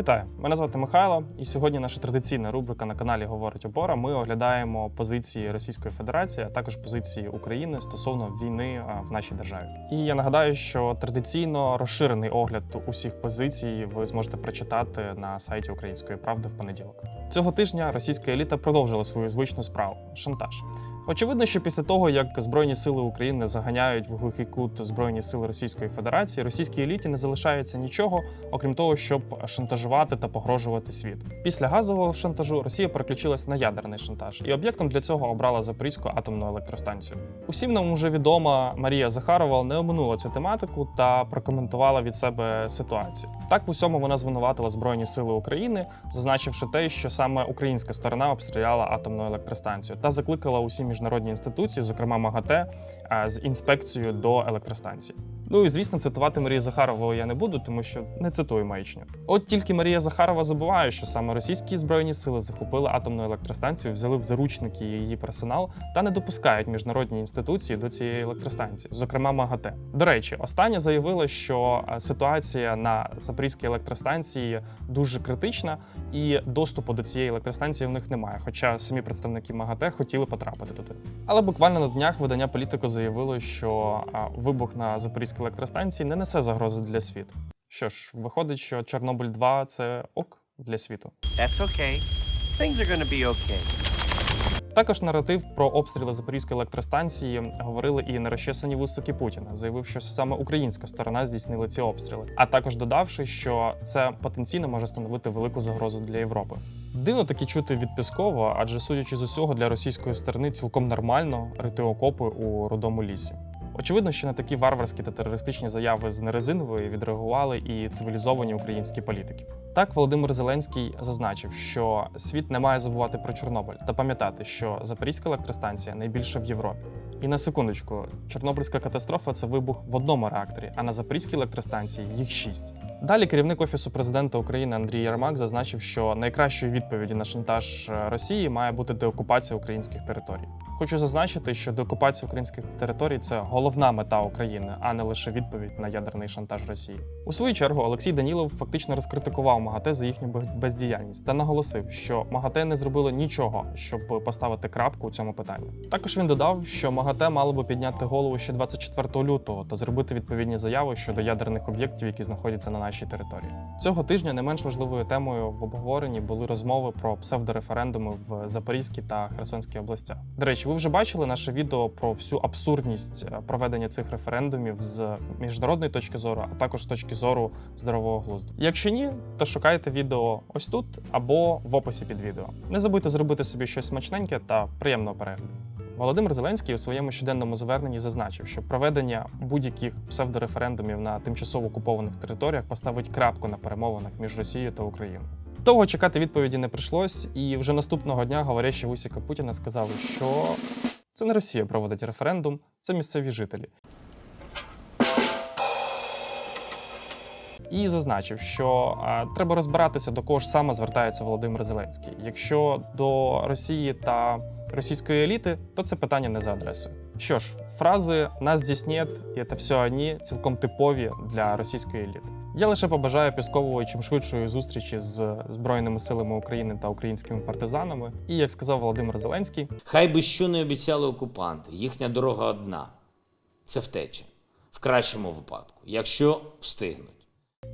Вітаю! Мене звати Михайло, і сьогодні наша традиційна рубрика на каналі Говорить Опора. Ми оглядаємо позиції Російської Федерації, а також позиції України стосовно війни в нашій державі. І я нагадаю, що традиційно розширений огляд усіх позицій ви зможете прочитати на сайті Української правди в понеділок. Цього тижня російська еліта продовжила свою звичну справу шантаж. Очевидно, що після того, як Збройні сили України заганяють в глухий кут Збройні сили Російської Федерації, російській еліті не залишається нічого, окрім того, щоб шантажувати та погрожувати світ. Після газового шантажу Росія переключилась на ядерний шантаж, і об'єктом для цього обрала Запорізьку атомну електростанцію. Усім нам вже відома Марія Захарова не оминула цю тематику та прокоментувала від себе ситуацію. Так в усьому вона звинуватила Збройні Сили України, зазначивши те, що саме українська сторона обстріляла атомну електростанцію та закликала усі міжнародні інституції, зокрема МАГАТЕ, е, з інспекцією до електростанції. Ну і звісно, цитувати Марію Захарову я не буду, тому що не цитую маячню. От тільки Марія Захарова забуває, що саме російські збройні сили захопили атомну електростанцію, взяли в заручники її персонал та не допускають міжнародні інституції до цієї електростанції, зокрема МАГАТЕ. До речі, остання заявила, що е, ситуація на Запорізькій електростанції дуже критична, і доступу до цієї електростанції в них немає. Хоча самі представники МАГАТЕ хотіли потрапити туди. Але буквально на днях видання політико заявило, що вибух на Запорізькій електростанції не несе загрози для світу. Що ж, виходить, що Чорнобиль 2 це ок для світу. That's okay. Things are gonna be okay. Також наратив про обстріли Запорізької електростанції говорили і нерозчесані вусики Путіна, заявив, що саме українська сторона здійснила ці обстріли, а також додавши, що це потенційно може становити велику загрозу для Європи. Дивно таки чути від Піскова, адже судячи з усього, для російської сторони цілком нормально рити окопи у рудому лісі. Очевидно, що на такі варварські та терористичні заяви з нерезинової відреагували і цивілізовані українські політики. Так, Володимир Зеленський зазначив, що світ не має забувати про Чорнобиль та пам'ятати, що Запорізька електростанція найбільша в Європі. І на секундочку, Чорнобильська катастрофа це вибух в одному реакторі, а на Запорізькій електростанції їх шість. Далі керівник офісу президента України Андрій Ярмак зазначив, що найкращою відповіді на шантаж е, Росії має бути деокупація українських територій. Хочу зазначити, що деокупація українських територій це головна мета України, а не лише відповідь на ядерний шантаж Росії. У свою чергу Олексій Данілов фактично розкритикував МАГАТЕ за їхню бездіяльність та наголосив, що МАГАТЕ не зробило нічого, щоб поставити крапку у цьому питанні. Також він додав, що МАГАТЕ мало би підняти голову ще 24 лютого та зробити відповідні заяви щодо ядерних об'єктів, які знаходяться на нашій території. Цього тижня не менш важливою темою в обговоренні були розмови про псевдореферендуми в Запорізькій та Херсонській областях. До речі, ви вже бачили наше відео про всю абсурдність е, проведення цих референдумів з міжнародної точки зору, а також з точки зору здорового глузду. Якщо ні, то шукайте відео ось тут або в описі під відео. Не забудьте зробити собі щось смачненьке та приємного перегляду. Володимир Зеленський у своєму щоденному зверненні зазначив, що проведення будь-яких псевдореферендумів на тимчасово окупованих територіях поставить крапку на перемовинах між Росією та Україною. Довго чекати відповіді не прийшлось, і вже наступного дня говорящі Вусіка Путіна сказали, що це не Росія проводить референдум, це місцеві жителі. І зазначив, що а, треба розбиратися, до кого ж саме звертається Володимир Зеленський. Якщо до Росії та російської еліти, то це питання не за адресою. Що ж, фрази нас нет і це все вони цілком типові для російської еліти. Я лише побажаю Піскової чим швидшої зустрічі з Збройними силами України та українськими партизанами. І як сказав Володимир Зеленський, Хай би що не обіцяли окупанти, їхня дорога одна це втеча. В кращому випадку, якщо встигнуть.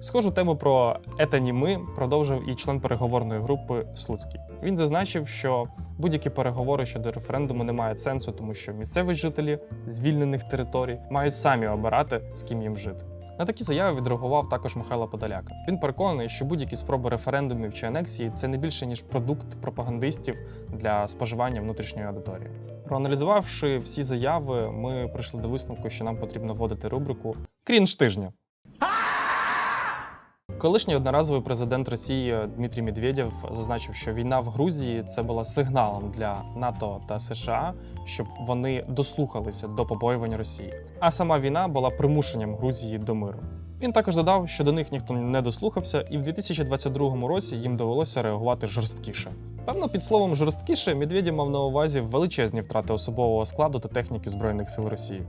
Схожу тему про «Ета ні ми продовжив і член переговорної групи Слуцький. Він зазначив, що будь-які переговори щодо референдуму не мають сенсу, тому що місцеві жителі звільнених територій мають самі обирати, з ким їм жити. На такі заяви відреагував також Михайло Подоляка. Він переконаний, що будь-які спроби референдумів чи анексії це не більше ніж продукт пропагандистів для споживання внутрішньої аудиторії. Проаналізувавши всі заяви, ми прийшли до висновку, що нам потрібно вводити рубрику Крінж тижня. Колишній одноразовий президент Росії Дмитрій Медведєв зазначив, що війна в Грузії це була сигналом для НАТО та США, щоб вони дослухалися до побоювань Росії. А сама війна була примушенням Грузії до миру. Він також додав, що до них ніхто не дослухався, і в 2022 році їм довелося реагувати жорсткіше. Певно, під словом жорсткіше Медведєв мав на увазі величезні втрати особового складу та техніки збройних сил Росії.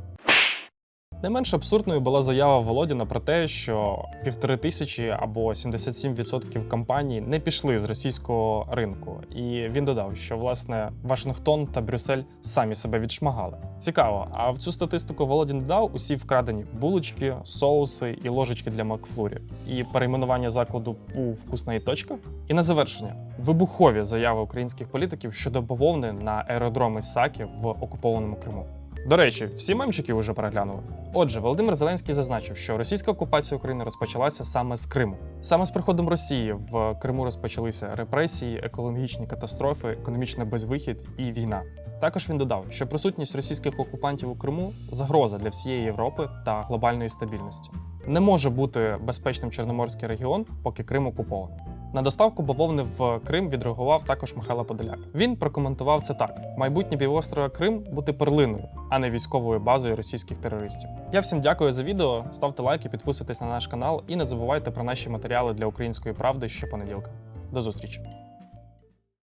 Не менш абсурдною була заява Володіна про те, що півтори тисячі або 77% компаній не пішли з російського ринку. І він додав, що власне Вашингтон та Брюссель самі себе відшмагали. Цікаво, а в цю статистику Володін додав усі вкрадені булочки, соуси і ложечки для Макфлурі, і перейменування закладу у вкусна точка. І на завершення вибухові заяви українських політиків щодо бавовни на аеродроми Сакі в окупованому Криму. До речі, всі мемчики вже переглянули. Отже, Володимир Зеленський зазначив, що російська окупація України розпочалася саме з Криму. Саме з приходом Росії в Криму розпочалися репресії, екологічні катастрофи, економічний безвихід і війна. Також він додав, що присутність російських окупантів у Криму загроза для всієї Європи та глобальної стабільності. Не може бути безпечним Чорноморський регіон, поки Крим окупований. На доставку бавовни в Крим відреагував також Михайло Подоляк. Він прокоментував це так: майбутнє півострова Крим бути перлиною, а не військовою базою російських терористів. Я всім дякую за відео. Ставте лайки, підписуйтесь на наш канал і не забувайте про наші матеріали для української правди щопонеділка. До зустрічі!